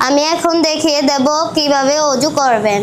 আমি এখন দেখিয়ে দেব কীভাবে অজু করবেন।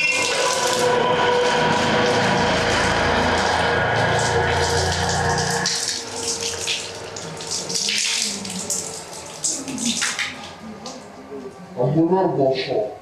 Angular Warsaw.